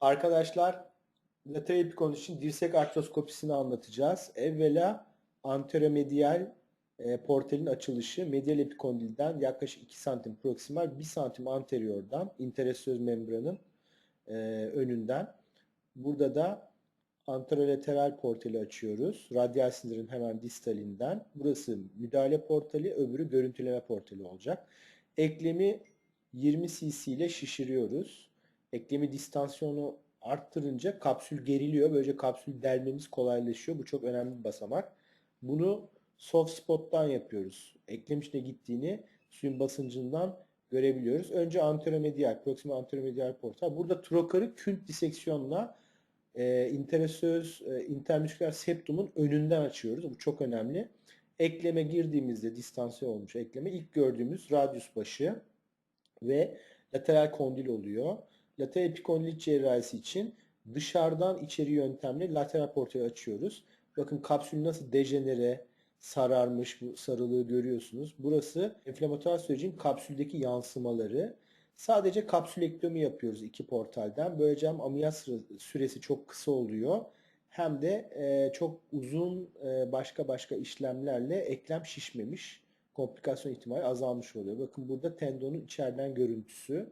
Arkadaşlar lateral epikondil için dirsek artroskopisini anlatacağız. Evvela anteromedial e, portalin açılışı medial epikondilden yaklaşık 2 santim proksimal 1 santim anteriordan interosöz membranın e, önünden. Burada da anterolateral portali açıyoruz. Radyal sindirin hemen distalinden. Burası müdahale portali, öbürü görüntüleme portali olacak. Eklemi 20 cc ile şişiriyoruz. Eklemi distansiyonu arttırınca kapsül geriliyor. Böylece kapsül delmemiz kolaylaşıyor. Bu çok önemli bir basamak. Bunu soft spot'tan yapıyoruz. Eklem içine gittiğini suyun basıncından görebiliyoruz. Önce anteromedial, proksimal anteromedial portal. Burada trokarı künt diseksiyonla e, interosöz, e, intermusküler septumun önünden açıyoruz. Bu çok önemli. Ekleme girdiğimizde distansiye olmuş ekleme ilk gördüğümüz radyus başı ve lateral kondil oluyor. Lateral cerrahisi için dışarıdan içeri yöntemle lateral portayı açıyoruz. Bakın kapsül nasıl dejenere, sararmış bu sarılığı görüyorsunuz. Burası enflamatuar sürecin kapsüldeki yansımaları. Sadece kapsülektomi yapıyoruz iki portalden. Böylece hem ameliyat süresi çok kısa oluyor hem de e, çok uzun e, başka başka işlemlerle eklem şişmemiş komplikasyon ihtimali azalmış oluyor. Bakın burada tendonun içeriden görüntüsü.